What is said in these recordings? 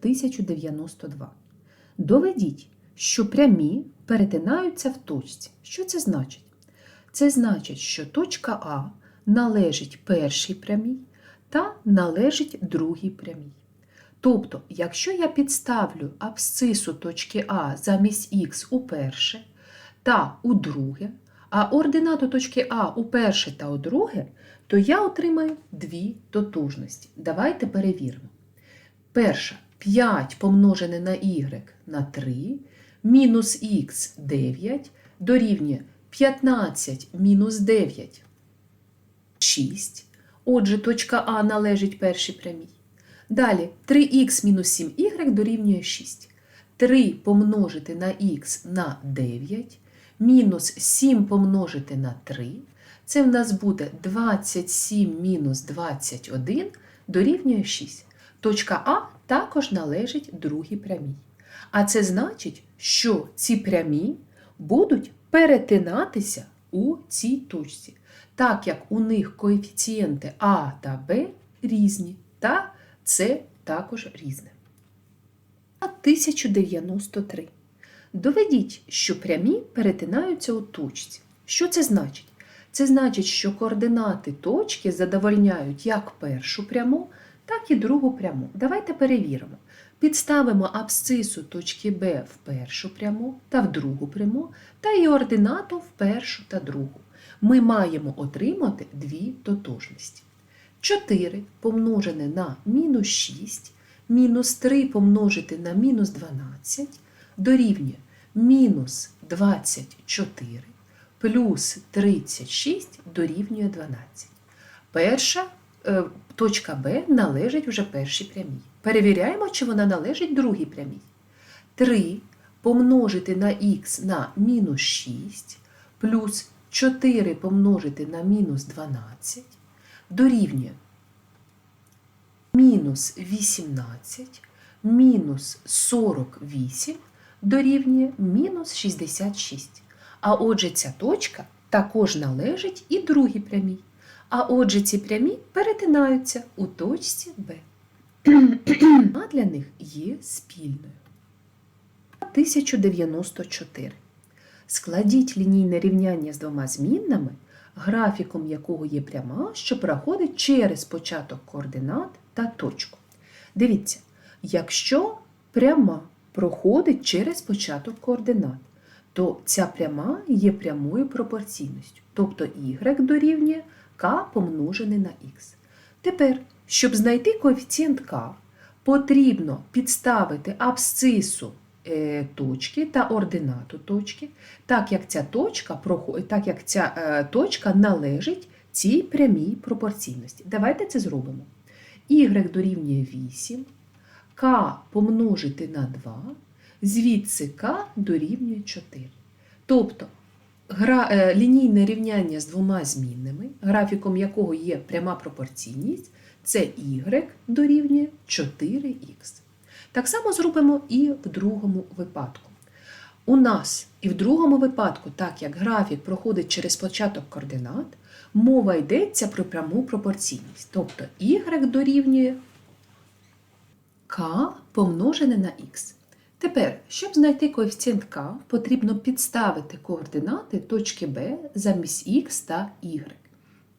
1092. Доведіть, що прямі перетинаються в точці. Що це значить? Це значить, що точка А належить першій прямій та належить другій прямій. Тобто, якщо я підставлю абсцису точки А замість х у перше та у друге, а ординату точки А у перше та у друге, то я отримаю дві тотожності. Давайте перевіримо. Перша 5 помножене на y на 3, мінус х 9 дорівнює 15 мінус 9 6. Отже, точка А належить першій прямій. Далі 3х мінус 7y дорівнює 6. 3 помножити на х на 9, мінус 7 помножити на 3. Це в нас буде 27 мінус 21 дорівнює 6. Точка А також належить другій прямій. А це значить, що ці прямі будуть перетинатися у цій точці, так як у них коефіцієнти А та Б різні, та С також різне. 1093. Доведіть, що прямі перетинаються у точці. Що це значить? Це значить, що координати точки задовольняють як першу пряму, так і другу пряму. Давайте перевіримо. Підставимо абсцису точки Б в першу пряму та в другу пряму, та і ординату в першу та другу. Ми маємо отримати дві тотожності. 4 помножене на мінус 6, мінус 3 помножити на мінус 12 дорівнює мінус 24 плюс 36 дорівнює 12. Перша е, точка Б належить вже першій прямій. Перевіряємо, чи вона належить другій прямій. 3 помножити на х на мінус 6 плюс 4 помножити на мінус 12 дорівнює мінус 18 мінус 48 дорівнює мінус 66. А отже, ця точка також належить і другій прямій. А отже, ці прямі перетинаються у точці Б. А для них є спільною. 1094. Складіть лінійне рівняння з двома змінними, графіком якого є пряма, що проходить через початок координат та точку. Дивіться, якщо пряма проходить через початок координат, то ця пряма є прямою пропорційністю, тобто y дорівнює k помножене на x. Тепер, щоб знайти коефіцієнт k, потрібно підставити абсцису е, точки та ординату точки, так як ця точка, так як ця е, точка належить цій прямій пропорційності. Давайте це зробимо. y дорівнює 8, k помножити на 2, звідси k дорівнює 4. Тобто гра, е, лінійне рівняння з двома змінними, графіком якого є пряма пропорційність, це y дорівнює 4х. Так само зробимо і в другому випадку. У нас і в другому випадку, так як графік проходить через початок координат, мова йдеться про пряму пропорційність. Тобто y дорівнює k помножене на x. Тепер, щоб знайти коефіцієнт k, потрібно підставити координати точки B замість x та y.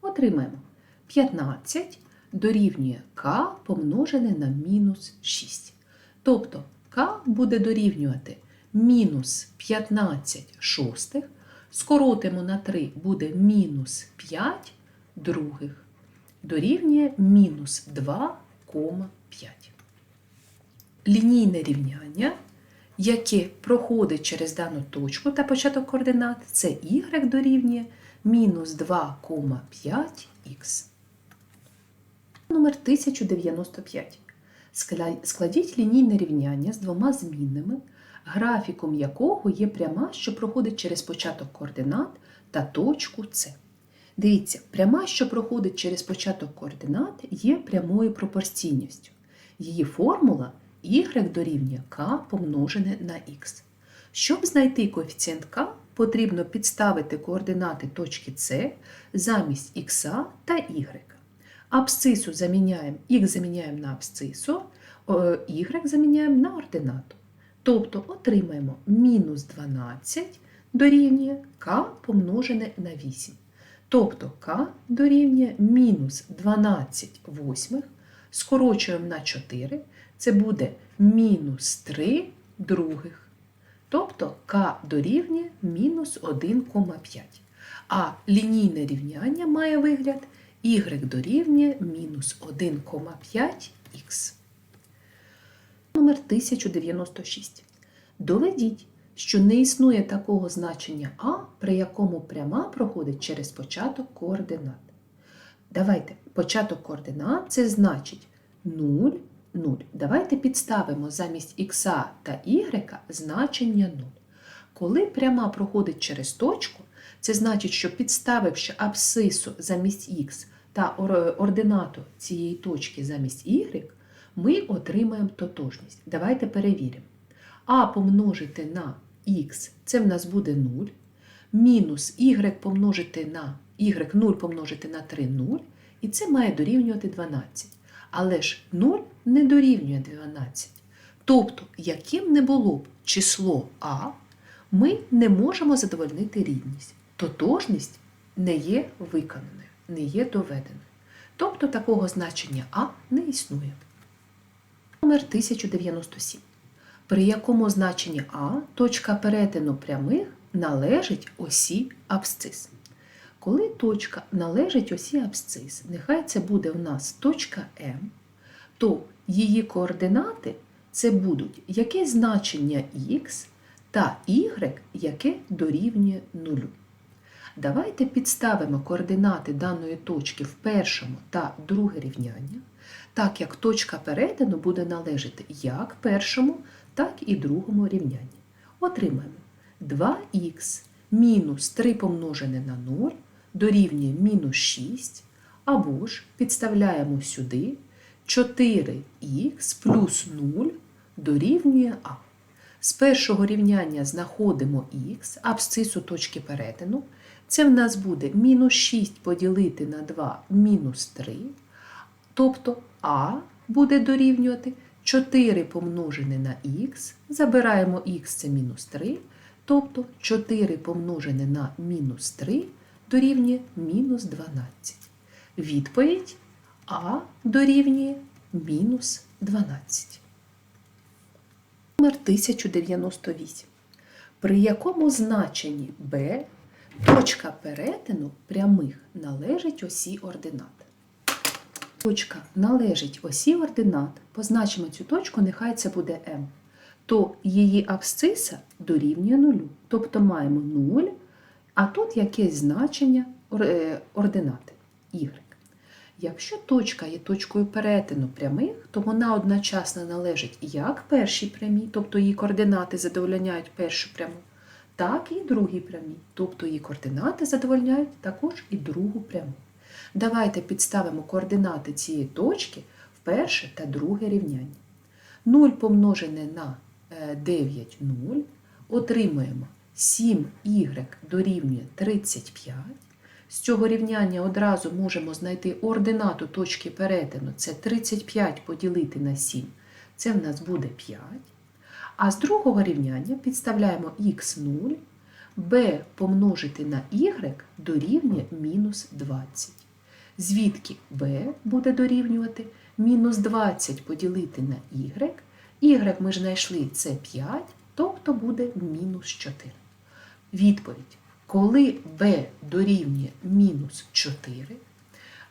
Отримаємо 15 дорівнює k помножене на мінус 6. Тобто k буде дорівнювати мінус 15 шостих, скоротимо на 3 буде мінус 5 других, дорівнює мінус 2,5. Лінійне рівняння, яке проходить через дану точку та початок координат, це y дорівнює мінус 2,5х. Номер 1095. Складіть лінійне рівняння з двома змінними, графіком якого є пряма, що проходить через початок координат та точку С. Дивіться, пряма, що проходить через початок координат, є прямою пропорційністю. Її формула y дорівнює k помножене на x. Щоб знайти коефіцієнт k, потрібно підставити координати точки С замість х та y. Абсцису заміняємо, х заміняємо на абсцису, О, y заміняємо на ординату. Тобто отримаємо мінус 12 дорівнює k помножене на 8. Тобто k дорівнює мінус 12 восьмих, скорочуємо на 4, це буде мінус 3 других. Тобто k дорівнює мінус 1,5. А лінійне рівняння має вигляд y дорівнює мінус 1,5х. Номер 1096. Доведіть, що не існує такого значення А, при якому пряма проходить через початок координат. Давайте, початок координат це значить 0, 0. Давайте підставимо замість х та y значення 0. Коли пряма проходить через точку, це значить, що підставивши абсцису замість х та ординату цієї точки замість y, ми отримаємо тотожність. Давайте перевіримо. А помножити на х це в нас буде 0, мінус y помножити на y 0 помножити на 3 0, і це має дорівнювати 12. Але ж 0 не дорівнює 12. Тобто, яким не було б число А, ми не можемо задовольнити рівність. Тотожність не є виконаною, не є доведеною. Тобто такого значення А не існує. Номер 1097. При якому значенні А точка перетину прямих належить осі абсцис. Коли точка належить осі абсцис, нехай це буде у нас точка М, то її координати це будуть яке значення х та y, яке дорівнює нулю. Давайте підставимо координати даної точки в першому та друге рівняння, так як точка перетину буде належати як першому, так і другому рівнянні. Отримаємо 2х мінус 3 помножене на 0 дорівнює мінус 6, або ж підставляємо сюди 4х плюс 0 дорівнює а. З першого рівняння знаходимо х, абсцису точки перетину. Це в нас буде мінус 6 поділити на 2 мінус 3. Тобто а буде дорівнювати 4 помножене на х. Забираємо х це мінус 3. Тобто 4 помножене на мінус 3 дорівнює мінус 12. Відповідь А дорівнює мінус 12. Номер 1098. При якому значенні b точка перетину прямих належить осі ординат. Точка належить осі ординат, позначимо цю точку, нехай це буде m, то її абсциса дорівнює нулю. Тобто маємо 0, а тут якесь значення е, ординати y. Якщо точка є точкою перетину прямих, то вона одночасно належить як першій прямій, тобто її координати задовольняють першу пряму, так і другій прямій, тобто її координати задовольняють також і другу пряму. Давайте підставимо координати цієї точки в перше та друге рівняння. 0 помножене на е, 9 0 отримуємо 7y дорівнює 35. З цього рівняння одразу можемо знайти ординату точки перетину. Це 35 поділити на 7. Це в нас буде 5. А з другого рівняння підставляємо х0, b помножити на y дорівнює мінус 20. Звідки b буде дорівнювати мінус 20 поділити на y. y ми ж знайшли це 5, тобто буде мінус 4. Відповідь. Коли b дорівнює мінус 4,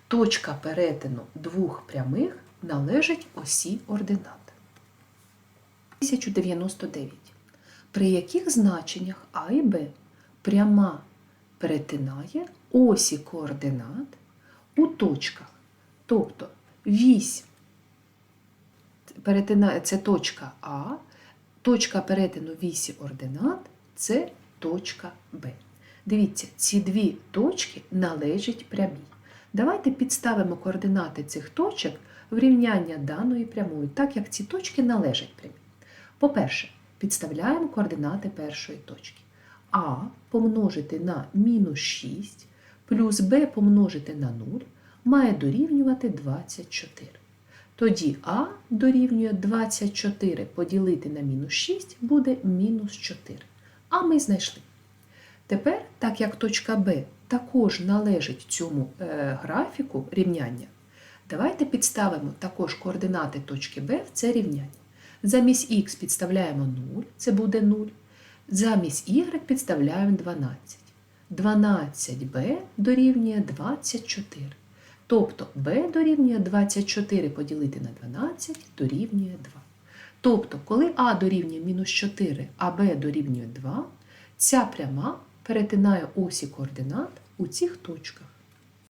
точка перетину двох прямих належить осі ординат. 1099. При яких значеннях А і Б пряма перетинає осі координат у точках. Тобто вісь перетинає це точка А, точка перетину вісі ординат це точка Б. Дивіться, ці дві точки належать прямій. Давайте підставимо координати цих точок в рівняння даної прямої, так як ці точки належать прямій. По-перше, підставляємо координати першої точки. А помножити на мінус 6 плюс Б помножити на 0 має дорівнювати 24. Тоді А дорівнює 24 поділити на мінус 6 буде мінус 4. А ми знайшли. Тепер, так як точка Б також належить цьому е, графіку рівняння, давайте підставимо також координати точки Б в це рівняння. Замість х підставляємо 0, це буде 0. Замість y підставляємо 12. 12b дорівнює 24. Тобто b дорівнює 24 поділити на 12 дорівнює 2. Тобто, коли а дорівнює мінус 4, а Б дорівнює 2, ця пряма перетинає осі координат у цих точках.